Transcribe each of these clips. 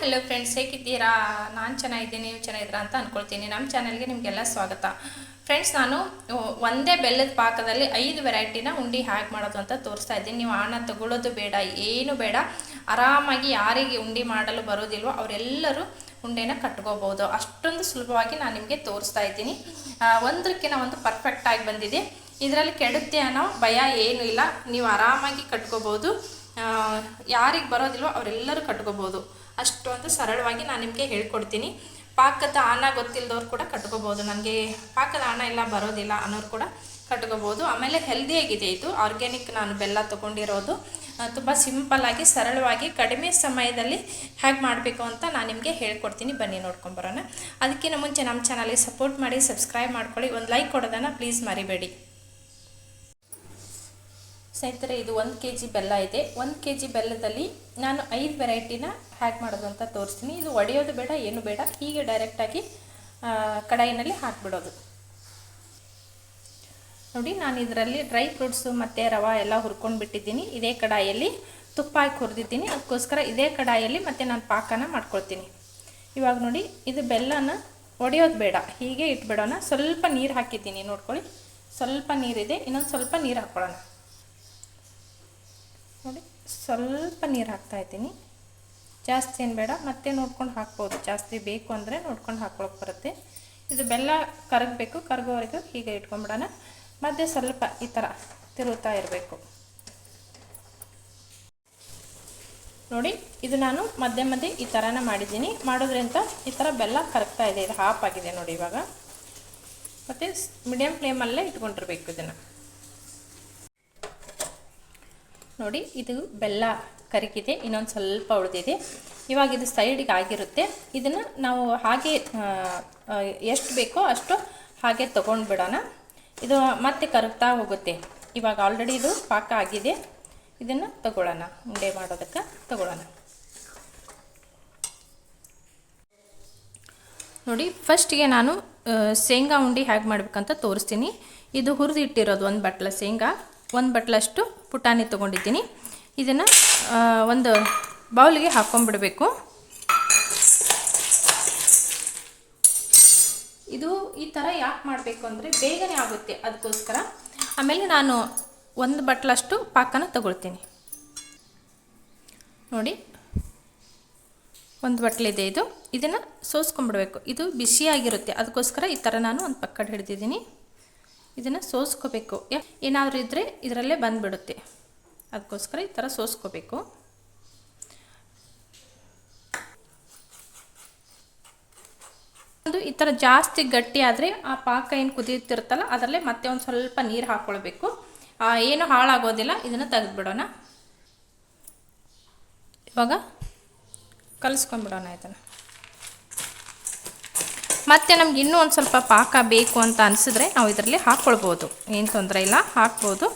Hello friends ಹೇಗಿದ್ದೀರಾ? ನಾನು ಚೆನ್ನಾಗಿದ್ದೀನಿ, ನೀವು ಚೆನ್ನಾಗಿದ್ದೀರಾ ಅಂತ ಅಂದ್ಕೊಳ್ತೀನಿ ನಮ್ಮ ಚಾನಲ್ಗೆ ನಿಮಗೆಲ್ಲ ಸ್ವಾಗತ. ಫ್ರೆಂಡ್ಸ್ ನಾನು ಒಂದೇ ಬೆಲ್ಲದ ಪಾಕದಲ್ಲಿ ಐದು ವೆರೈಟಿನ ಉಂಡಿ ಹ್ಯಾಕ್ ಮಾಡೋದು ಅಂತ ತೋರಿಸ್ತಾ ಇದ್ದೀನಿ. ನೀವು ಹಣ ತಗೊಳ್ಳೋದು ಬೇಡ, ಏನು ಬೇಡ. ಆರಾಮಾಗಿ ಯಾರಿಗೆ ಉಂಡೆ ಮಾಡಲು ಬರೋದಿಲ್ವೋ ಅವರೆಲ್ಲರೂ ಉಂಡೆನ ಕಟ್ಕೋಬೋದು. ಅಷ್ಟೊಂದು ಸುಲಭವಾಗಿ ನಾನು ನಿಮಗೆ ತೋರಿಸ್ತಾ ಇದ್ದೀನಿ. ಒಂದಕ್ಕಿನ ಒಂದು ಪರ್ಫೆಕ್ಟಾಗಿ ಬಂದಿದೆ. ಇದರಲ್ಲಿ ಕೆಡುತ್ತೆ ಅನ್ನೋ ಭಯ ಏನೂ ಇಲ್ಲ. ನೀವು ಆರಾಮಾಗಿ ಕಟ್ಕೋಬೋದು. ಯಾರಿಗೆ ಬರೋದಿಲ್ವೋ ಅವರೆಲ್ಲರೂ ಕಟ್ಕೋಬೋದು. ಅಷ್ಟೊಂದು ಸರಳವಾಗಿ ನಾನು ನಿಮಗೆ ಹೇಳ್ಕೊಡ್ತೀನಿ. ಪಾಕದ ಆನ ಗೊತ್ತಿಲ್ಲದವ್ರು ಕೂಡ ಕಟ್ಕೋಬೋದು. ನನಗೆ ಪಾಕದ ಆನ ಎಲ್ಲ ಬರೋದಿಲ್ಲ ಅನ್ನೋರು ಕೂಡ ಕಟ್ಕೋಬೋದು. ಆಮೇಲೆ ಹೆಲ್ದಿಯಾಗಿದೆ ಇದು. ಆರ್ಗ್ಯಾನಿಕ್ ನಾನು ಬೆಲ್ಲ ತೊಗೊಂಡಿರೋದು. ತುಂಬ ಸಿಂಪಲ್ಲಾಗಿ ಸರಳವಾಗಿ, ಕಡಿಮೆ ಸಮಯದಲ್ಲಿ ಹೇಗೆ ಮಾಡಬೇಕು ಅಂತ ನಾನು ನಿಮಗೆ ಹೇಳ್ಕೊಡ್ತೀನಿ. ಬನ್ನಿ ನೋಡ್ಕೊಂಬರೋಣ ಅದಕ್ಕಿಂತ ಮುಂಚೆ ನಮ್ಮ ಚಾನಲ್ಗೆ ಸಪೋರ್ಟ್ ಮಾಡಿ ಸಬ್ಸ್ಕ್ರೈಬ್ ಮಾಡ್ಕೊಳ್ಳಿ. ಒಂದು ಲೈಕ್ ಕೊಡೋದನ್ನು ಪ್ಲೀಸ್ ಮರಿಬೇಡಿ. ಸ್ನೇಹಿತರೆ, ಇದು ಒಂದು ಕೆ ಜಿ ಬೆಲ್ಲ ಇದೆ. ಒಂದು ಕೆ ಜಿ ಬೆಲ್ಲದಲ್ಲಿ ನಾನು ಐದು ವೆರೈಟಿನ ಹ್ಯಾಕ್ ಮಾಡೋದು ಅಂತ ತೋರಿಸ್ತೀನಿ. ಇದು ಒಡೆಯೋದು ಬೇಡ, ಏನು ಬೇಡ. ಹೀಗೆ ಡೈರೆಕ್ಟಾಗಿ ಕಡಾಯಿನಲ್ಲಿ ಹಾಕಿಬಿಡೋದು. ನೋಡಿ, ನಾನು ಇದರಲ್ಲಿ ಡ್ರೈ ಫ್ರೂಟ್ಸು ಮತ್ತು ರವೆ ಎಲ್ಲ ಹುರ್ಕೊಂಡು ಬಿಟ್ಟಿದ್ದೀನಿ. ಇದೇ ಕಡಾಯಲ್ಲಿ ತುಪ್ಪ ಹಾಕಿ ಹುರಿದಿದ್ದೀನಿ. ಅದಕ್ಕೋಸ್ಕರ ಇದೇ ಕಡಾಯಲ್ಲಿ ಮತ್ತು ನಾನು ಪಾಕನ ಮಾಡ್ಕೊಳ್ತೀನಿ. ಇವಾಗ ನೋಡಿ, ಇದು ಬೆಲ್ಲನ ಒಡೆಯೋದು ಬೇಡ. ಹೀಗೆ ಇಟ್ಬಿಡೋಣ. ಸ್ವಲ್ಪ ನೀರು ಹಾಕಿದ್ದೀನಿ, ನೋಡ್ಕೊಳ್ಳಿ. ಸ್ವಲ್ಪ ನೀರಿದೆ. ಇನ್ನೊಂದು ಸ್ವಲ್ಪ ನೀರು ಹಾಕ್ಕೊಳ್ಳೋಣ ನೋಡಿ, ಸ್ವಲ್ಪ ನೀರು ಹಾಕ್ತಾ ಇದ್ದೀನಿ. ಜಾಸ್ತಿ ಏನು ಬೇಡ, ಮತ್ತೆ ನೋಡ್ಕೊಂಡು ಹಾಕ್ಬೋದು. ಜಾಸ್ತಿ ಬೇಕು ಅಂದರೆ ನೋಡ್ಕೊಂಡು ಹಾಕ್ಕೊಳಕ್ಕೆ ಬರುತ್ತೆ. ಇದು ಬೆಲ್ಲ ಕರಗಬೇಕು, ಕರಗೋವರೆಗೂ ಹೀಗೆ ಇಟ್ಕೊಂಬಿಡೋಣ ಮಧ್ಯೆ ಸ್ವಲ್ಪ ಈ ಥರ ತಿರುಗ್ತಾ ಇರಬೇಕು. ನೋಡಿ, ಇದು ನಾನು ಮಧ್ಯೆ ಮಧ್ಯೆ ಈ ಥರನ ಮಾಡಿದ್ದೀನಿ. ಮಾಡೋದ್ರಿಂದ ಈ ಥರ ಬೆಲ್ಲ ಕರಗ್ತಾ ಇದೆ. ಇದು ಹಾಪ್ ಆಗಿದೆ ನೋಡಿ ಇವಾಗ. ಮತ್ತು ಮೀಡಿಯಮ್ ಫ್ಲೇಮಲ್ಲೇ ಇಟ್ಕೊಂಡಿರ್ಬೇಕು ಇದನ್ನು. ನೋಡಿ, ಇದು ಬೆಲ್ಲ ಕರಗಿದೆ, ಇನ್ನೊಂದು ಸ್ವಲ್ಪ ಉಳಿದಿದೆ. ಇವಾಗ ಇದು ಸೈಡಿಗೆ ಆಗಿರುತ್ತೆ. ಇದನ್ನು ನಾವು ಹಾಗೆ ಎಷ್ಟು ಬೇಕೋ ಅಷ್ಟು ಹಾಗೆ ತೊಗೊಂಡು ಬಿಡೋಣ ಇದು ಮತ್ತೆ ಕರಗ್ತಾ ಹೋಗುತ್ತೆ. ಇವಾಗ ಆಲ್ರೆಡಿ ಇದು ಪಾಕ ಆಗಿದೆ. ಇದನ್ನು ತಗೊಳ್ಳೋಣ. ಉಂಡೆ ಮಾಡೋದಕ್ಕೆ ತಗೊಳ್ಳೋಣ. ನೋಡಿ ಫಸ್ಟಿಗೆ ನಾನು ಶೇಂಗಾ ಉಂಡೆ ಹೇಗೆ ಮಾಡಬೇಕಂತ ತೋರಿಸ್ತೀನಿ. ಇದು ಹುರಿದಿಟ್ಟಿರೋದು ಒಂದು ಬಟ್ಲ ಶೇಂಗಾ. ಒಂದು ಬಟ್ಲಷ್ಟು ಪುಟಾಣಿ ತೊಗೊಂಡಿದ್ದೀನಿ. ಇದನ್ನು ಒಂದು ಬೌಲಿಗೆ ಹಾಕ್ಕೊಂಡ್ಬಿಡಬೇಕು ಇದು ಈ ಥರ ಯಾಕೆ ಮಾಡಬೇಕು ಅಂದರೆ ಬೇಗನೆ ಆಗುತ್ತೆ ಅದಕ್ಕೋಸ್ಕರ ಆಮೇಲೆ ನಾನು ಒಂದು ಬಟ್ಲಷ್ಟು ಪಾಕನ ತಗೊಳ್ತೀನಿ. ನೋಡಿ, ಒಂದು ಬಟ್ಲಿದೆ ಇದು ಇದನ್ನು ಸೋಸ್ಕೊಂಡ್ಬಿಡ್ಬೇಕು. ಇದು ಬಿಸಿಯಾಗಿರುತ್ತೆ. ಅದಕ್ಕೋಸ್ಕರ ಈ ಥರ ನಾನು ಒಂದು ಪಕ್ಕಡ ಹಿಡ್ದಿದ್ದೀನಿ. ಇದನ್ನು ಸೋಸ್ಕೋಬೇಕು. ಏನಾದರೂ ಇದ್ದರೆ ಇದರಲ್ಲೇ ಬಂದುಬಿಡುತ್ತೆ. ಅದಕ್ಕೋಸ್ಕರ ಈ ಥರ ಸೋಸ್ಕೋಬೇಕು. ಒಂದು ಈ ಥರ ಜಾಸ್ತಿ ಗಟ್ಟಿ ಆದರೆ ಆ ಪಾಕ ಏನು ಕುದಿಯುತ್ತಿರುತ್ತಲ್ಲ ಅದರಲ್ಲೇ ಮತ್ತೆ ಒಂದು ಸ್ವಲ್ಪ ನೀರು ಹಾಕ್ಕೊಳ್ಬೇಕು ಏನು ಹಾಳಾಗೋದಿಲ್ಲ, ಇದನ್ನು ತೆಗೆದುಬಿಡೋಣ. ಇವಾಗ ಕಲಿಸ್ಕೊಂಡ್ಬಿಡೋಣ ಇದನ್ನು. ಮತ್ತೆ ನಮ್ಗೆ ಇನ್ನೂ ಒಂದು ಸ್ವಲ್ಪ ಪಾಕ ಬೇಕು ಅಂತ ಅನಿಸಿದ್ರೆ ನಾವು ಇದರಲ್ಲಿ ಹಾಕ್ಕೊಳ್ಬೋದು ಏನು ತೊಂದರೆ ಇಲ್ಲ, ಹಾಕ್ಬೋದು.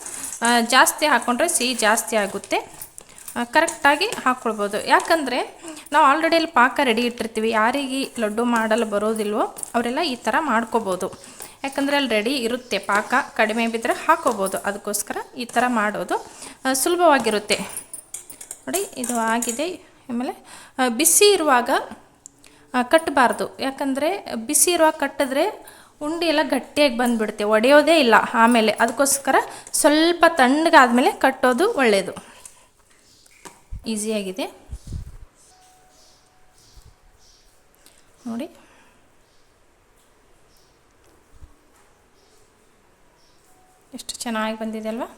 ಜಾಸ್ತಿ ಹಾಕ್ಕೊಂಡ್ರೆ ಸಿಹಿ ಜಾಸ್ತಿ ಆಗುತ್ತೆ. ಕರೆಕ್ಟಾಗಿ ಹಾಕ್ಕೊಳ್ಬೋದು ಯಾಕಂದರೆ ನಾವು ಆಲ್ರೆಡಿ ಅಲ್ಲಿ ಪಾಕ ರೆಡಿ ಇಟ್ಟಿರ್ತೀವಿ. ಯಾರಿಗೆ ಲಡ್ಡು ಮಾಡಲು ಬರೋದಿಲ್ವೋ ಅವರೆಲ್ಲ ಈ ಥರ ಮಾಡ್ಕೋಬೋದು. ಯಾಕಂದರೆ ಅಲ್ಲಿ ರೆಡಿ ಇರುತ್ತೆ ಪಾಕ, ಕಡಿಮೆ ಬಿದ್ದರೆ ಹಾಕೋಬೋದು. ಅದಕ್ಕೋಸ್ಕರ ಈ ಥರ ಮಾಡೋದು ಸುಲಭವಾಗಿರುತ್ತೆ. ನೋಡಿ, ಇದು ಆಗಿದೆ. ಆಮೇಲೆ ಬಿಸಿ ಇರುವಾಗ ಕಟ್ಟಬಾರ್ದು. ಯಾಕಂದರೆ ಬಿಸಿ ಇರುವಾಗ ಕಟ್ಟಿದ್ರೆ ಉಂಡೆ ಎಲ್ಲ ಗಟ್ಟಿಯಾಗಿ ಬಂದುಬಿಡುತ್ತೆ, ಒಡೆಯೋದೇ ಇಲ್ಲ ಆಮೇಲೆ. ಅದಕ್ಕೋಸ್ಕರ ಸ್ವಲ್ಪ ತಣ್ಣಗಾದಮೇಲೆ ಕಟ್ಟೋದು ಒಳ್ಳೆಯದು ಈಸಿಯಾಗಿದೆ. ನೋಡಿ. ಎಷ್ಟು ಚೆನ್ನಾಗಿ ಬಂದಿದೆ ಅಲ್ವಾ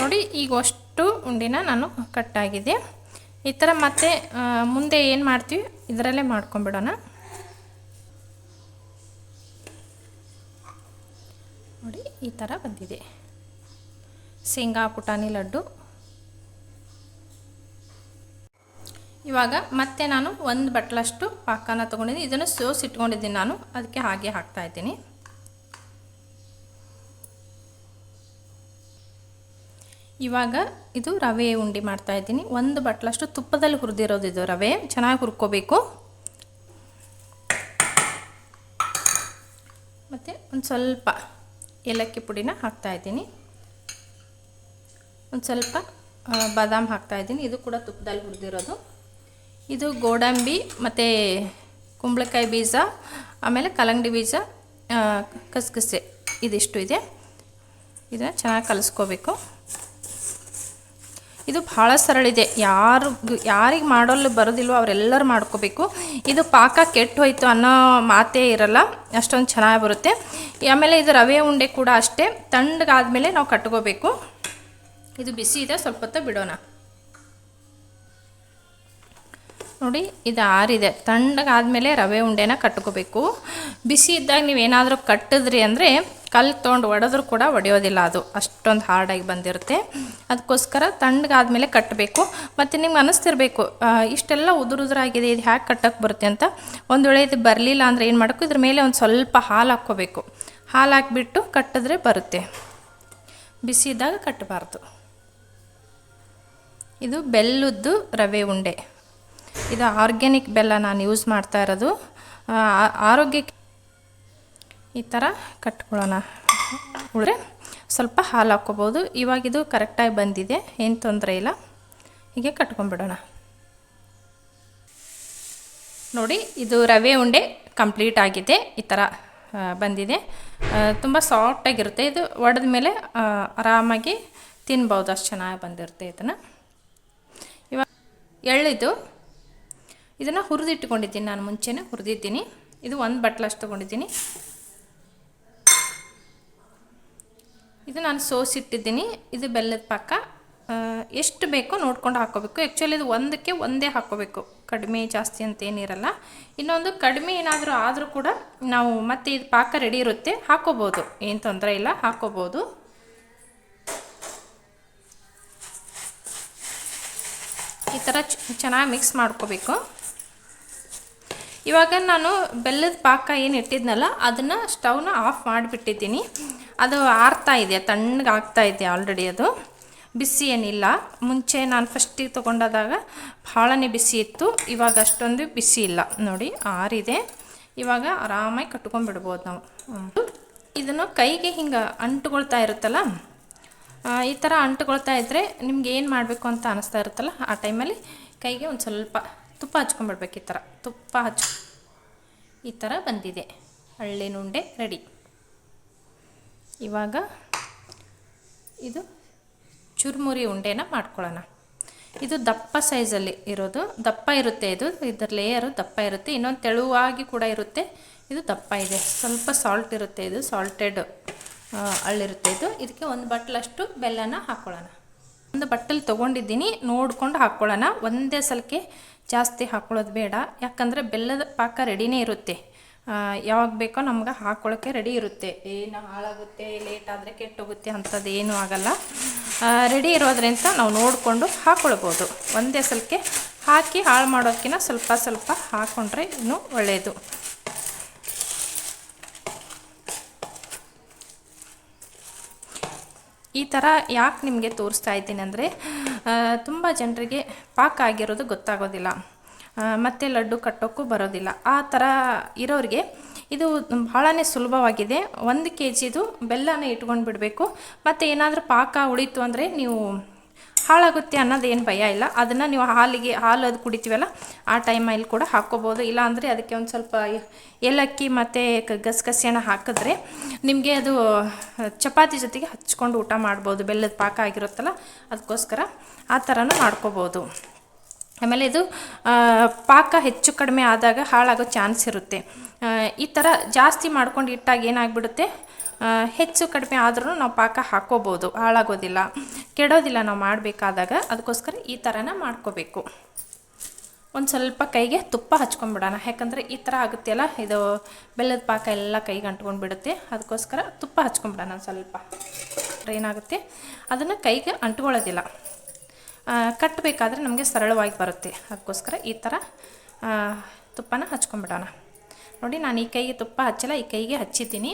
ನೋಡಿ ಈಗ ಅಷ್ಟು ಉಂಡಿನ ನಾನು ಕಟ್ಟಾಗಿದೆ. ಈ ಥರ ಮತ್ತೆ ಮುಂದೆ ಏನು ಮಾಡ್ತೀವಿ? ಇದರಲ್ಲೇ ಮಾಡ್ಕೊಂಬಿಡೋಣ. ನೋಡಿ, ಈ ಥರ ಬಂದಿದೆ. ಶೇಂಗಾ, ಪುಟಾಣಿ ಲಡ್ಡು. ಇವಾಗ ಮತ್ತೆ ನಾನು ಒಂದು ಬಟ್ಲಷ್ಟು ಪಾಕನ ತೊಗೊಂಡಿದ್ದೀನಿ. ಇದನ್ನು ಸೋಸಿಟ್ಕೊಂಡಿದ್ದೀನಿ ನಾನು. ಅದಕ್ಕೆ ಹಾಗೆ ಹಾಕ್ತಾ ಇದ್ದೀನಿ. ಇವಾಗ ಇದು ರವೆ ಉಂಡೆ ಮಾಡ್ತಾ ಇದ್ದೀನಿ. ಒಂದು ಬಟ್ಲಷ್ಟು ತುಪ್ಪದಲ್ಲಿ ಹುರಿದಿರೋದು ಇದು ರವೆ. ಚೆನ್ನಾಗಿ ಹುರ್ಕೋಬೇಕು. ಮತ್ತು ಒಂದು ಸ್ವಲ್ಪ ಏಲಕ್ಕಿ ಪುಡಿನ ಹಾಕ್ತಾ ಇದ್ದೀನಿ. ಒಂದು ಸ್ವಲ್ಪ ಬಾದಾಮಿ ಹಾಕ್ತಾಯಿದ್ದೀನಿ ಇದು ಕೂಡ ತುಪ್ಪದಲ್ಲಿ ಹುರಿದಿರೋದು. ಇದು ಗೋಡಂಬಿ ಮತ್ತು ಕುಂಬಳಕಾಯಿ ಬೀಜ, ಆಮೇಲೆ ಕಲಂಗಡಿ ಬೀಜ ಕಸಗಸೆ ಇದಿಷ್ಟು ಇದೆ. ಇದನ್ನು ಚೆನ್ನಾಗಿ ಕಲಿಸ್ಕೋಬೇಕು. ಇದು ಭಾಳ ಸರಳ ಇದೆ. ಯಾರು ಯಾರಿಗೆ ಮಾಡಲು ಬರೋದಿಲ್ವೋ ಅವರೆಲ್ಲರೂ ಮಾಡ್ಕೋಬೇಕು. ಇದು ಪಾಕ ಕೆಟ್ಟು ಹೋಯಿತು ಅನ್ನೋ ಮಾತೇ ಇರಲ್ಲ. ಅಷ್ಟೊಂದು ಚೆನ್ನಾಗಿ ಬರುತ್ತೆ. ಆಮೇಲೆ ಇದು ರವೆ ಉಂಡೆ ಕೂಡ ಅಷ್ಟೇ. ತಣ್ಣಗಾದಮೇಲೆ ನಾವು ಕಟ್ಕೋಬೇಕು. ಇದು ಬಿಸಿ ಇದೆ, ಸ್ವಲ್ಪ ಹೊತ್ತು ಬಿಡೋಣ. ನೋಡಿ, ಇದು ಆರಿದೆ. ತಣ್ಣಗಾದಮೇಲೆ ರವೆ ಉಂಡೆನ ಕಟ್ಕೋಬೇಕು. ಬಿಸಿ ಇದ್ದಾಗ ನೀವೇನಾದರೂ ಕಟ್ಟಿದ್ರಿ ಅಂದರೆ ಕಲ್ಲು ತೊಗೊಂಡು ಒಡೆದ್ರೂ ಕೂಡ ಒಡೆಯೋದಿಲ್ಲ ಅದು. ಅಷ್ಟೊಂದು ಹಾರ್ಡಾಗಿ ಬಂದಿರುತ್ತೆ. ಅದಕ್ಕೋಸ್ಕರ ತಣ್ಣಗಾದ್ಮೇಲೆ ಕಟ್ಟಬೇಕು. ಮತ್ತು ನಿಮ್ಗೆ ಅನಿಸ್ತಿರ್ಬೇಕು ಇಷ್ಟೆಲ್ಲ ಉದುರು ಉದುರಾಗಿದೆ ಇದು ಹ್ಯಾಗೆ ಕಟ್ಟಕ್ಕೆ ಬರುತ್ತೆ ಅಂತ. ಒಂದು ವೇಳೆ ಇದು ಬರಲಿಲ್ಲ ಅಂದರೆ ಏನು ಮಾಡಬೇಕು? ಇದ್ರ ಮೇಲೆ ಒಂದು ಸ್ವಲ್ಪ ಹಾಲು ಹಾಕ್ಕೋಬೇಕು. ಹಾಲು ಹಾಕಿಬಿಟ್ಟು ಕಟ್ಟಿದ್ರೆ ಬರುತ್ತೆ. ಬಿಸಿ ಇದ್ದಾಗ ಕಟ್ಟಬಾರ್ದು. ಇದು ಬೆಲ್ಲದ್ದು ರವೆ ಉಂಡೆ. ಇದು ಆರ್ಗ್ಯಾನಿಕ್ ಬೆಲ್ಲ ನಾನು ಯೂಸ್ ಮಾಡ್ತಾ ಇರೋದು. ಆರೋಗ್ಯಕ್ಕೆ ಈ ಥರ ಕಟ್ಕೊಳ್ಳೋಣ. ಉಳ್ರೆ ಸ್ವಲ್ಪ ಹಾಲು ಹಾಕ್ಕೋಬೋದು ಇವಾಗ ಇದು ಕರೆಕ್ಟಾಗಿ ಬಂದಿದೆ. ಏನು ತೊಂದರೆ ಇಲ್ಲ. ಹೀಗೆ ಕಟ್ಕೊಂಡ್ಬಿಡೋಣ. ನೋಡಿ, ಇದು ರವೆ ಉಂಡೆ ಕಂಪ್ಲೀಟ್ ಆಗಿದೆ. ಈ ಥರ ಬಂದಿದೆ. ತುಂಬ ಸಾಫ್ಟಾಗಿರುತ್ತೆ ಇದು ಒಡೆದ ಮೇಲೆ ಆರಾಮಾಗಿ ತಿನ್ಬೋದು. ಅಷ್ಟು ಚೆನ್ನಾಗಿ ಬಂದಿರುತ್ತೆ ಇದನ್ನು. ಇವಾಗ ಎಳ್ಳಿದು ಇದನ್ನು ಹುರಿದಿಟ್ಕೊಂಡಿದ್ದೀನಿ. ನಾನು ಮುಂಚೆನೇ ಹುರಿದಿದ್ದೀನಿ. ಇದು ಒಂದು ಬಟ್ಲಷ್ಟು ತೊಗೊಂಡಿದ್ದೀನಿ. ಇದು ನಾನು ಸೋಸಿಟ್ಟಿದ್ದೀನಿ. ಇದು ಬೆಲ್ಲದ ಪಾಕ. ಎಷ್ಟು ಬೇಕೋ ನೋಡ್ಕೊಂಡು ಹಾಕೋಬೇಕು. ಆ್ಯಕ್ಚುಲಿ ಇದು ಒಂದಕ್ಕೆ ಒಂದೇ ಹಾಕೋಬೇಕು. ಕಡಿಮೆ ಜಾಸ್ತಿ ಅಂತ ಏನಿರಲ್ಲ. ಇನ್ನೊಂದು ಕಡಿಮೆ ಏನಾದರೂ ಆದರೂ ಕೂಡ ನಾವು ಮತ್ತೆ ಇದು ಪಾಕ ರೆಡಿ ಇರುತ್ತೆ. ಹಾಕೋಬೋದು. ಏನು ತೊಂದರೆ ಇಲ್ಲ. ಹಾಕೋಬೋದು. ಈ ಥರ ಚೆನ್ನಾಗಿ ಮಿಕ್ಸ್ ಮಾಡ್ಕೋಬೇಕು. ಇವಾಗ ನಾನು ಬೆಲ್ಲದ ಪಾಕ ಏನು ಇಟ್ಟಿದ್ನಲ್ಲ, ಅದನ್ನು ಸ್ಟವ್ನ ಆಫ್ ಮಾಡಿಬಿಟ್ಟಿದ್ದೀನಿ. ಅದು ಆರ್ತಾ ಇದೆ ತಣ್ಣಗೆ ಆಗ್ತಾ ಇದೆ ಆಲ್ರೆಡಿ ಅದು? ಬಿಸಿ ಏನಿಲ್ಲ. ಮುಂಚೆ ನಾನು ಫಸ್ಟಿಗೆ ತೊಗೊಂಡಾದಾಗ ಭಾಳನೇ ಬಿಸಿ ಇತ್ತು. ಇವಾಗ ಅಷ್ಟೊಂದು ಬಿಸಿ ಇಲ್ಲ. ನೋಡಿ, ಆರಿದೆ. ಇವಾಗ ಆರಾಮಾಗಿ ಕಟ್ಕೊಂಡ್ಬಿಡ್ಬೋದು ನಾವು. ಇದನ್ನು ಕೈಗೆ ಹಿಂಗೆ ಅಂಟುಕೊಳ್ತಾ ಇರುತ್ತಲ್ಲ? ಈ ಥರ ಅಂಟುಕೊಳ್ತಾ ಇದ್ದರೆ ನಿಮ್ಗೆ ಏನು ಮಾಡಬೇಕು ಅಂತ ಅನಿಸ್ತಾ ಇರುತ್ತಲ್ಲ, ಆ ಟೈಮಲ್ಲಿ ಕೈಗೆ ಒಂದು ಸ್ವಲ್ಪ ತುಪ್ಪ ಹಚ್ಕೊಂಡ್ಬಿಡ್ಬೇಕು ಈ ಥರ ತುಪ್ಪ ಹಚ್ ಈ ಥರ ಬಂದಿದೆ. ಹಳ್ಳಿನುಂಡೆ ರೆಡಿ ಇವಾಗ ಇದು ಚುರುಮುರಿ ಉಂಡೆನ ಮಾಡ್ಕೊಳ್ಳೋಣ. ಇದು ದಪ್ಪ ಸೈಜಲ್ಲಿ ಇರೋದು. ದಪ್ಪ ಇರುತ್ತೆ ಇದು. ಇದರ ಲೇಯರು ದಪ್ಪ ಇರುತ್ತೆ. ಇನ್ನೊಂದು ತೆಳುವಾಗಿ ಕೂಡ ಇರುತ್ತೆ. ಇದು ದಪ್ಪ ಇದೆ. ಸ್ವಲ್ಪ ಸಾಲ್ಟ್ ಇರುತ್ತೆ ಇದು. ಸಾಲ್ಟೆಡ್ ಅಳ್ಳಿರುತ್ತೆ ಇದು. ಇದಕ್ಕೆ ಒಂದು ಬಟ್ಲಷ್ಟು ಬೆಲ್ಲನ ಹಾಕ್ಕೊಳ್ಳೋಣ ಒಂದು ಬಟ್ಟಲು ತೊಗೊಂಡಿದ್ದೀನಿ. ನೋಡ್ಕೊಂಡು ಹಾಕ್ಕೊಳ್ಳೋಣ ಒಂದೇ ಸಲಕ್ಕೆ ಜಾಸ್ತಿ ಹಾಕ್ಕೊಳ್ಳೋದು ಬೇಡ. ಯಾಕಂದರೆ ಬೆಲ್ಲದ ಪಾಕ ರೆಡಿನೇ ಇರುತ್ತೆ. ಯಾವಾಗ ಬೇಕೋ ನಮ್ಗೆ ಹಾಕ್ಕೊಳ್ಳೋಕ್ಕೆ ರೆಡಿ ಇರುತ್ತೆ. ಏನು ಹಾಳಾಗುತ್ತೆ ಲೇಟ್ ಆದರೆ ಕೆಟ್ಟೋಗುತ್ತೆ ಅಂಥದ್ದು ಏನೂ ಆಗಲ್ಲ. ರೆಡಿ ಇರೋದ್ರಿಂದ ನಾವು ನೋಡಿಕೊಂಡು ಹಾಕ್ಕೊಳ್ಬೋದು ಒಂದೇ ಸಲಕ್ಕೆ ಹಾಕಿ ಹಾಳು ಮಾಡೋದಕ್ಕಿಂತ ಸ್ವಲ್ಪ ಸ್ವಲ್ಪ ಹಾಕ್ಕೊಂಡ್ರೆ ಇನ್ನೂ ಒಳ್ಳೆಯದು ಈ ಥರ ಯಾಕೆ ನಿಮಗೆ ತೋರಿಸ್ತಾ ಇದ್ದೀನಿ ಅಂದರೆ ತುಂಬ ಜನರಿಗೆ ಪಾಕ ಆಗಿರೋದು ಗೊತ್ತಾಗೋದಿಲ್ಲ. ಮತ್ತೆ ಲಡ್ಡು ಕಟ್ಟೋಕ್ಕೂ ಬರೋದಿಲ್ಲ. ಆ ಥರ ಇರೋರಿಗೆ ಇದು ಭಾಳನೇ ಸುಲಭವಾಗಿದೆ. ಒಂದು ಕೆ ಜಿದು ಬೆಲ್ಲನ ಇಟ್ಕೊಂಡು ಬಿಡಬೇಕು. ಮತ್ತು ಏನಾದರೂ ಪಾಕ ಉಳಿತು ಅಂದರೆ ನೀವು ಹಾಳಾಗುತ್ತೆ ಅನ್ನೋದೇನು ಭಯ ಇಲ್ಲ. ಅದನ್ನು ನೀವು ಹಾಲಿಗೆ, ಹಾಲು ಅದು ಕುಡಿತೀವಲ್ಲ, ಆ ಟೈಮಲ್ಲಿ ಕೂಡ ಹಾಕ್ಕೋಬೋದು. ಇಲ್ಲ ಅಂದರೆ ಅದಕ್ಕೆ ಒಂದು ಸ್ವಲ್ಪ ಏಲಕ್ಕಿ ಮತ್ತು ಗಸಗಸೆನ ಹಾಕಿದ್ರೆ ನಿಮಗೆ ಅದು ಚಪಾತಿ ಜೊತೆಗೆ ಹಚ್ಕೊಂಡು ಊಟ ಮಾಡ್ಬೋದು. ಬೆಲ್ಲದ ಪಾಕ ಆಗಿರುತ್ತಲ್ಲ, ಅದಕ್ಕೋಸ್ಕರ ಆ ಥರನೂ ಮಾಡ್ಕೋಬೋದು. ಆಮೇಲೆ ಇದು ಪಾಕ ಹೆಚ್ಚು ಕಡಿಮೆ ಆದಾಗ ಹಾಳಾಗೋ ಚಾನ್ಸ್ ಇರುತ್ತೆ. ಈ ಥರ ಜಾಸ್ತಿ ಮಾಡ್ಕೊಂಡು ಇಟ್ಟಾಗ ಏನಾಗ್ಬಿಡುತ್ತೆ? ಹೆಚ್ಚು ಕಡಿಮೆ ಆದ್ರೂ ನಾವು ಪಾಕ ಹಾಕೋಬೋದು, ಹಾಳಾಗೋದಿಲ್ಲ. ಕೆಡೋದಿಲ್ಲ ನಾವು ಮಾಡಬೇಕಾದಾಗ ಅದಕ್ಕೋಸ್ಕರ ಈ ಥರನ ಮಾಡ್ಕೋಬೇಕು. ಒಂದು ಸ್ವಲ್ಪ ಕೈಗೆ ತುಪ್ಪ ಹಚ್ಕೊಂಡ್ಬಿಡೋಣ. ಯಾಕಂದರೆ ಈ ಥರ ಆಗುತ್ತೆಲ್ಲ, ಇದು ಬೆಲ್ಲದ ಪಾಕ ಎಲ್ಲ ಕೈಗೆ ಅಂಟ್ಕೊಂಡ್ಬಿಡುತ್ತೆ. ಅದಕ್ಕೋಸ್ಕರ ತುಪ್ಪ ಹಚ್ಕೊಂಡ್ಬಿಡೋಣ ಸ್ವಲ್ಪ. ಏನಾಗುತ್ತೆ? ಅದನ್ನು ಕೈಗೆ ಅಂಟ್ಕೊಳ್ಳೋದಿಲ್ಲ. ಕಟ್ಟಬೇಕಾದ್ರೆ ನಮಗೆ ಸರಳವಾಗಿ ಬರುತ್ತೆ. ಅದಕ್ಕೋಸ್ಕರ ಈ ಥರ ತುಪ್ಪನ ಹಚ್ಕೊಂಬಿಡೋಣ ನೋಡಿ, ನಾನು ಈ ಕೈಗೆ ತುಪ್ಪ ಹಚ್ಚಲ್ಲ, ಈ ಕೈಗೆ ಹಚ್ಚಿದ್ದೀನಿ.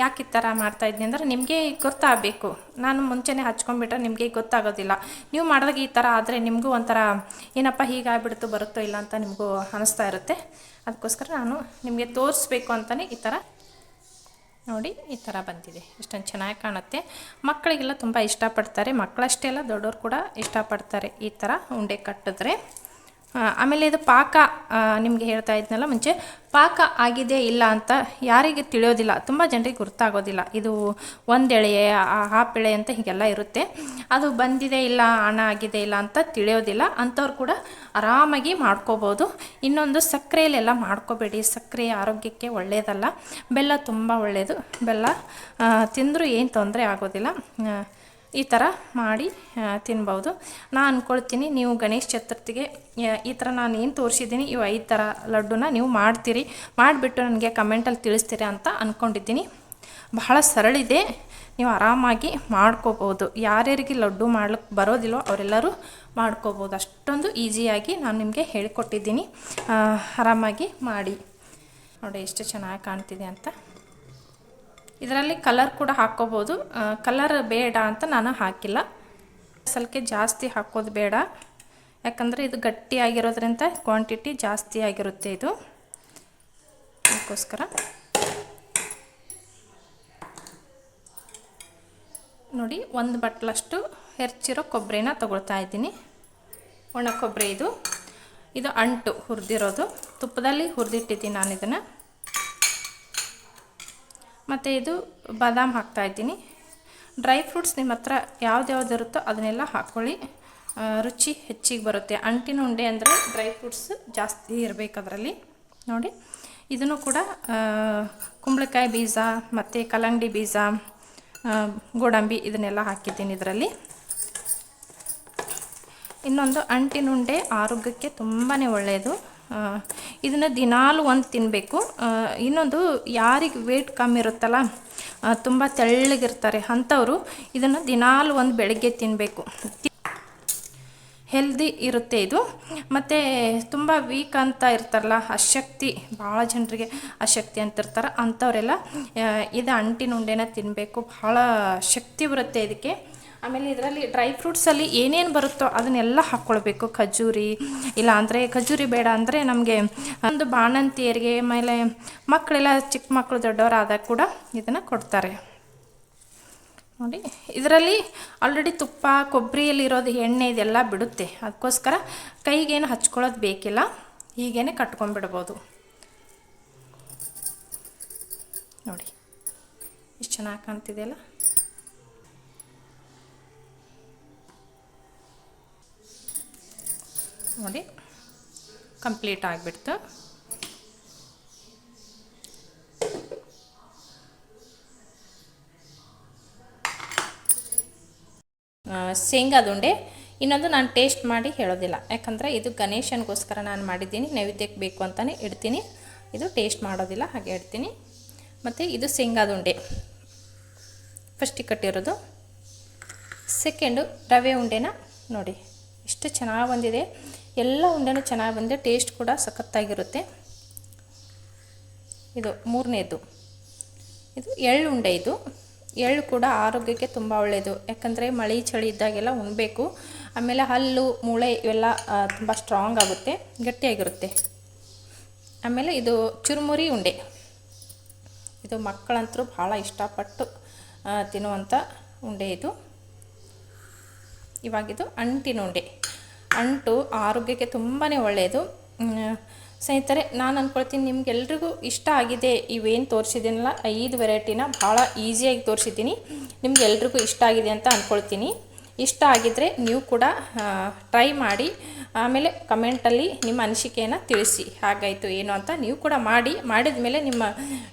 ಯಾಕೆ ಈ ಥರ ಮಾಡ್ತಾಯಿದ್ದೀನಿ ಅಂದರೆ ನಿಮಗೆ ಗೊತ್ತಾಗಬೇಕು. ನಾನು ಮುಂಚೆನೆ ಹಚ್ಕೊಂಡ್ಬಿಟ್ರೆ ನಿಮಗೆ ಗೊತ್ತಾಗೋದಿಲ್ಲ. ನೀವು ಮಾಡಿದಾಗ ಈ ಥರ ಆದರೆ ನಿಮಗೂ ಒಂಥರ ಏನಪ್ಪ ಹೀಗಾಗ್ಬಿಡ್ತು, ಬರುತ್ತೋ ಇಲ್ಲ ಅಂತ ನಿಮಗೂ ಅನಿಸ್ತಾ ಇರುತ್ತೆ. ಅದಕ್ಕೋಸ್ಕರ ನಾನು ನಿಮಗೆ ತೋರಿಸ್ಬೇಕು ಅಂತಲೇ ಈ ಥರ ನೋಡಿ, ಈ ಥರ ಬಂದಿದೆ. ಇಷ್ಟೊಂದು ಚೆನ್ನಾಗಿ ಕಾಣುತ್ತೆ. ಮಕ್ಕಳಿಗೆಲ್ಲ ತುಂಬ ಇಷ್ಟಪಡ್ತಾರೆ. ಮಕ್ಕಳಷ್ಟೇ ಅಲ್ಲ, ದೊಡ್ಡವರು ಕೂಡ ಇಷ್ಟಪಡ್ತಾರೆ ಈ ಥರ ಉಂಡೆ ಕಟ್ಟಿದ್ರೆ. ಆಮೇಲೆ ಇದು ಪಾಕ ನಿಮಗೆ ಹೇಳ್ತಾ ಇದ್ನಲ್ಲ ಮುಂಚೆ, ಪಾಕ ಆಗಿದೆ ಇಲ್ಲ ಅಂತ ಯಾರಿಗೆ ತಿಳಿಯೋದಿಲ್ಲ, ತುಂಬ ಜನರಿಗೆ ಗೊತ್ತಾಗೋದಿಲ್ಲ ಇದು ಒಂದೆಳೆ ಹಾಫ್ ಎಳೆ ಅಂತ ಹೀಗೆಲ್ಲ ಇರುತ್ತೆ. ಅದು ಬಂದಿದೆ ಇಲ್ಲ ಹಣ ಆಗಿದೆ ಇಲ್ಲ ಅಂತ ತಿಳಿಯೋದಿಲ್ಲ. ಅಂಥವ್ರು ಕೂಡ ಆರಾಮಾಗಿ ಮಾಡ್ಕೋಬೋದು. ಇನ್ನೊಂದು ಸಕ್ಕರೆಯಲ್ಲೆಲ್ಲ ಮಾಡ್ಕೋಬೇಡಿ. ಸಕ್ಕರೆ ಆರೋಗ್ಯಕ್ಕೆ ಒಳ್ಳೆಯದಲ್ಲ ಬೆಲ್ಲ ತುಂಬ ಒಳ್ಳೆಯದು ಬೆಲ್ಲ ತಿಂದರೂ ಏನು ತೊಂದರೆ ಆಗೋದಿಲ್ಲ. ಈ ಥರ ಮಾಡಿ ತಿನ್ಬೌದು. ನಾನು ಅಂದ್ಕೊಳ್ತೀನಿ ನೀವು ಗಣೇಶ ಚತುರ್ಥಿಗೆ ಈ ಥರ ನಾನು ಏನು ತೋರಿಸಿದ್ದೀನಿ, ಇವು ಐದು ಥರ ಲಡ್ಡುನ ನೀವು ಮಾಡ್ತೀರಿ. ಮಾಡಿಬಿಟ್ಟು ನನಗೆ ಕಮೆಂಟಲ್ಲಿ ತಿಳಿಸ್ತೀರಿ ಅಂತ ಅಂದ್ಕೊಂಡಿದ್ದೀನಿ ಬಹಳ ಸರಳಿದೆ ನೀವು ಆರಾಮಾಗಿ ಮಾಡ್ಕೋಬೋದು. ಯಾರ್ಯಾರಿಗೆ ಲಡ್ಡು ಮಾಡ್ಲಿಕ್ಕೆ ಬರೋದಿಲ್ಲೋ ಅವರೆಲ್ಲರೂ ಮಾಡ್ಕೋಬೋದು. ಅಷ್ಟೊಂದು ಈಸಿಯಾಗಿ ನಾನು ನಿಮಗೆ ಹೇಳಿಕೊಟ್ಟಿದ್ದೀನಿ. ಆರಾಮಾಗಿ ಮಾಡಿ. ನೋಡಿ, ಎಷ್ಟು ಚೆನ್ನಾಗಿ ಕಾಣ್ತಿದೆ ಅಂತ. ಇದರಲ್ಲಿ ಕಲರ್ ಕೂಡ ಹಾಕ್ಕೋಬೋದು ಕಲರ್ ಬೇಡ ಅಂತ ನಾನು ಹಾಕಿಲ್ಲ. ಸ್ವಲ್ಪ ಜಾಸ್ತಿ ಹಾಕೋದು ಬೇಡ. ಯಾಕಂದರೆ ಇದು ಗಟ್ಟಿಯಾಗಿರೋದ್ರಿಂದ ಕ್ವಾಂಟಿಟಿ ಜಾಸ್ತಿ ಆಗಿರುತ್ತೆ ಇದು. ಅದಕ್ಕೋಸ್ಕರ. ನೋಡಿ, ಒಂದು ಬಟ್ಲಷ್ಟು ಹೆರ್ಚಿರೋ ಕೊಬ್ಬರಿನ ತಗೊಳ್ತಾ ಇದ್ದೀನಿ. ಒಣ ಕೊಬ್ಬರಿ ಇದು. ಇದು ಅಂಟು ಹುರಿದಿರೋದು. ತುಪ್ಪದಲ್ಲಿ ಹುರಿದಿಟ್ಟಿದ್ದೀನಿ ನಾನು ಇದನ್ನು. ಮತ್ತು ಇದು ಬಾದಾಮ್ ಹಾಕ್ತಾ ಇದ್ದೀನಿ. ಡ್ರೈ ಫ್ರೂಟ್ಸ್ ನಿಮ್ಮ ಹತ್ರ ಯಾವ್ದು ಇರುತ್ತೋ ಅದನ್ನೆಲ್ಲ ಹಾಕ್ಕೊಳ್ಳಿ. ರುಚಿ ಹೆಚ್ಚಿಗೆ ಬರುತ್ತೆ. ಅಂಟಿನ ಉಂಡೆ ಅಂದರೆ ಡ್ರೈ ಫ್ರೂಟ್ಸ್ ಜಾಸ್ತಿ ಇರಬೇಕು ಅದರಲ್ಲಿ. ನೋಡಿ, ಇದನ್ನು ಕೂಡ ಕುಂಬಳಕಾಯಿ ಬೀಜ, ಮತ್ತು ಕಲ್ಲಂಗಡಿ ಬೀಜ ಗೋಡಂಬಿ ಇದನ್ನೆಲ್ಲ ಹಾಕಿದ್ದೀನಿ ಇದರಲ್ಲಿ. ಇನ್ನೊಂದು ಅಂಟಿನ ಉಂಡೆ ಆರೋಗ್ಯಕ್ಕೆ ತುಂಬಾ ಒಳ್ಳೆಯದು ಇದನ್ನು ದಿನಾಲು ಒಂದು ತಿನ್ನಬೇಕು ಇನ್ನೊಂದು ಯಾರಿಗೆ ವೇಟ್ ಕಮ್ಮಿ ಇರುತ್ತಲ್ಲ ತುಂಬ ತೆಳ್ಳಗಿರ್ತಾರೆ ಅಂಥವರು ಇದನ್ನು ದಿನಾಲು ಒಂದು ಬೆಳಗ್ಗೆ ತಿನ್ನಬೇಕು ಹೆಲ್ದಿ ಇರುತ್ತೆ ಇದು. ಮತ್ತು ತುಂಬ ವೀಕ್ ಅಂತ ಇರ್ತಾರಲ್ಲ, ಅಶಕ್ತಿ, ಭಾಳ ಜನರಿಗೆ ಅಶಕ್ತಿ ಅಂತ ಇರ್ತಾರೆ ಅಂಥವರೆಲ್ಲ ಇದು ಅಂಟಿನ ಉಂಡೆನ ತಿನ್ನಬೇಕು ಭಾಳ ಶಕ್ತಿ ಬರುತ್ತೆ ಇದಕ್ಕೆ. ಆಮೇಲೆ ಇದರಲ್ಲಿ ಡ್ರೈ ಫ್ರೂಟ್ಸಲ್ಲಿ ಏನೇನು ಬರುತ್ತೋ ಅದನ್ನೆಲ್ಲ ಹಾಕ್ಕೊಳ್ಬೇಕು. ಖಜೂರಿ, ಇಲ್ಲ ಅಂದರೆ ಖಜೂರಿ ಬೇಡ ಅಂದರೆ ನಮಗೆ, ಒಂದು ಬಾಣಂತಿಯರಿಗೆ, ಆಮೇಲೆ ಮಕ್ಕಳೆಲ್ಲ ಚಿಕ್ಕ ಮಕ್ಕಳು ದೊಡ್ಡವರಾದಾಗ ಕೂಡ ಇದನ್ನು ಕೊಡ್ತಾರೆ. ನೋಡಿ, ಇದರಲ್ಲಿ ಆಲ್ರೆಡಿ ತುಪ್ಪ, ಕೊಬ್ಬರಿಯಲ್ಲಿರೋದು ಎಣ್ಣೆ ಇದೆಲ್ಲ ಬಿಡುತ್ತೆ. ಅದಕ್ಕೋಸ್ಕರ ಕೈಗೇನು ಹಚ್ಕೊಳ್ಳೋದು ಬೇಕಿಲ್ಲ. ಹೀಗೇನೆ ಕಟ್ಕೊಂಡ್ಬಿಡ್ಬೋದು. ನೋಡಿ ಎಷ್ಟು ಚೆನ್ನಾಗಿ ಕಾಣ್ತಿದೆಯಲ್ಲ? ನೋಡಿ. ಕಂಪ್ಲೀಟ್ ಆಗಿಬಿಡ್ತು. ಆ, ಶೇಂಗಾದ ಉಂಡೆ ಇನ್ನೊಂದು ನಾನು ಟೇಸ್ಟ್ ಮಾಡಿ ಹೇಳೋದಿಲ್ಲ. ಯಾಕಂದರೆ ಇದು ಗಣೇಶನಿಗೋಸ್ಕರ ನಾನು ಮಾಡಿದ್ದೀನಿ. ನೈವೇದ್ಯಕ್ಕೆ ಬೇಕು ಅಂತಲೇ ಇಡ್ತೀನಿ. ಇದು ಟೇಸ್ಟ್ ಮಾಡೋದಿಲ್ಲ ಹಾಗೆ ಇಡ್ತೀನಿ. ಮತ್ತು ಇದು ಶೇಂಗಾದ ಉಂಡೆ ಫಸ್ಟಿಗೆ ಕಟ್ಟಿರೋದು. ಸೆಕೆಂಡು ರವೆ ಉಂಡೆನ ನೋಡಿ. ಎಷ್ಟು ಚೆನ್ನಾಗಿ ಬಂದಿದೆ. ಎಲ್ಲ ಉಂಡೆನೂ ಚೆನ್ನಾಗಿ ಬಂದಿದೆ ಟೇಸ್ಟ್ ಕೂಡ ಸಖತ್ತಾಗಿರುತ್ತೆ. ಇದು ಮೂರನೇದು. ಇದು ಎಳ್ಳು ಉಂಡೆ ಇದು. ಎಳ್ಳು ಕೂಡ ಆರೋಗ್ಯಕ್ಕೆ ತುಂಬ ಒಳ್ಳೆಯದು ಯಾಕಂದರೆ ಮಳೆ ಚಳಿ ಇದ್ದಾಗೆಲ್ಲ ಉಣಬೇಕು. ಆಮೇಲೆ ಹಲ್ಲು, ಮೂಳೆ ಇವೆಲ್ಲ ತುಂಬ ಸ್ಟ್ರಾಂಗ್ ಆಗುತ್ತೆ, ಗಟ್ಟಿಯಾಗಿರುತ್ತೆ. ಆಮೇಲೆ ಇದು ಚುರುಮುರಿ ಉಂಡೆ. ಇದು ಮಕ್ಕಳಂತರೂ ಭಾಳ ಇಷ್ಟಪಟ್ಟು ತಿನ್ನುವಂಥ ಉಂಡೆ ಇದು. ಇವಾಗಿದು ಅಂಟಿನ ಉಂಡೆ. ಅಂಟು ಆರೋಗ್ಯಕ್ಕೆ ತುಂಬಾ ಒಳ್ಳೆಯದು ಸ್ನೇಹಿತರೆ, ನಾನು ಅಂದ್ಕೊಳ್ತೀನಿ ನಿಮ್ಗೆಲ್ರಿಗೂ ಇಷ್ಟ ಆಗಿದೆ ಇವೇನು ತೋರಿಸಿದ್ದೀನಲ್ಲ, ಐದು ವೆರೈಟಿನ ಭಾಳ ಈಸಿಯಾಗಿ ತೋರಿಸಿದ್ದೀನಿ. ನಿಮ್ಗೆಲ್ರಿಗೂ ಇಷ್ಟ ಆಗಿದೆ ಅಂತ ಅಂದ್ಕೊಳ್ತೀನಿ ಇಷ್ಟ ಆಗಿದ್ದರೆ ನೀವು ಕೂಡ ಟ್ರೈ ಮಾಡಿ, ಆಮೇಲೆ ಕಮೆಂಟಲ್ಲಿ ನಿಮ್ಮ ಅನಿಸಿಕೆಯನ್ನು ತಿಳಿಸಿ. ಹಾಗಾಯಿತು ಏನು ಅಂತ ನೀವು ಕೂಡ ಮಾಡಿ ಮಾಡಿದ ಮೇಲೆ ನಿಮ್ಮ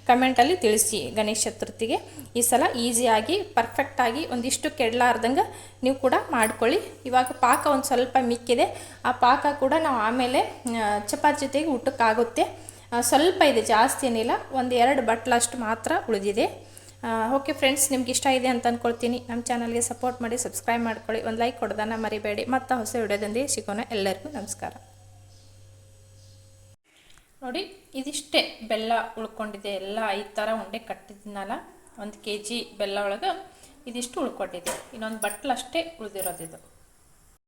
ಕಮೆಂಟಲ್ಲಿ ತಿಳಿಸಿ ಗಣೇಶ ಚತುರ್ಥಿಗೆ. ಈ ಸಲ ಈಸಿಯಾಗಿ ಪರ್ಫೆಕ್ಟಾಗಿ ಒಂದಿಷ್ಟು ಕೆಡಲಾರ್ದಂಗೆ ನೀವು ಕೂಡ ಮಾಡ್ಕೊಳ್ಳಿ. ಇವಾಗ ಪಾಕ ಒಂದು ಸ್ವಲ್ಪ ಮಿಕ್ಕಿದೆ. ಆ ಪಾಕ ಕೂಡ ನಾವು ಆಮೇಲೆ ಚಪಾತಿ ಜೊತೆಗೆ ಊಟಕ್ಕಾಗುತ್ತೆ. ಸ್ವಲ್ಪ ಇದೆ ಜಾಸ್ತಿ ಏನಿಲ್ಲ ಒಂದು ಎರಡು ಬಟ್ಲಷ್ಟು ಮಾತ್ರ ಉಳಿದಿದೆ. ಓಕೆ ಫ್ರೆಂಡ್ಸ್ ನಿಮ್ಗೆ ಇಷ್ಟ ಇದೆ ಅಂತ ಅಂದ್ಕೊಳ್ತೀನಿ ನಮ್ಮ ಚಾನಲ್ಗೆ ಸಪೋರ್ಟ್ ಮಾಡಿ ಸಬ್ಸ್ಕ್ರೈಬ್ ಮಾಡ್ಕೊಳ್ಳಿ. ಒಂದು ಲೈಕ್ ಕೊಡೋದನ್ನು ಮರಿಬೇಡಿ. ಮತ್ತು ಹೊಸ ವಿಡಿಯೋದೊಂದಿಗೆ ಸಿಗೋಣ. ಎಲ್ಲರಿಗೂ ನಮಸ್ಕಾರ. ನೋಡಿ, ಇದಿಷ್ಟೇ ಬೆಲ್ಲ ಉಳ್ಕೊಂಡಿದೆ. ಎಲ್ಲ ಐದು ಥರ ಉಂಡೆ ಕಟ್ಟಿದ್ನಲ್ಲ, ಒಂದು ಕೆ ಜಿ ಬೆಲ್ಲ ಒಳಗೆ ಇದಿಷ್ಟು ಉಳ್ಕೊಂಡಿದೆ. ಇನ್ನೊಂದು ಬಟ್ಲಷ್ಟೇ ಉಳಿದಿರೋದು ಇದು.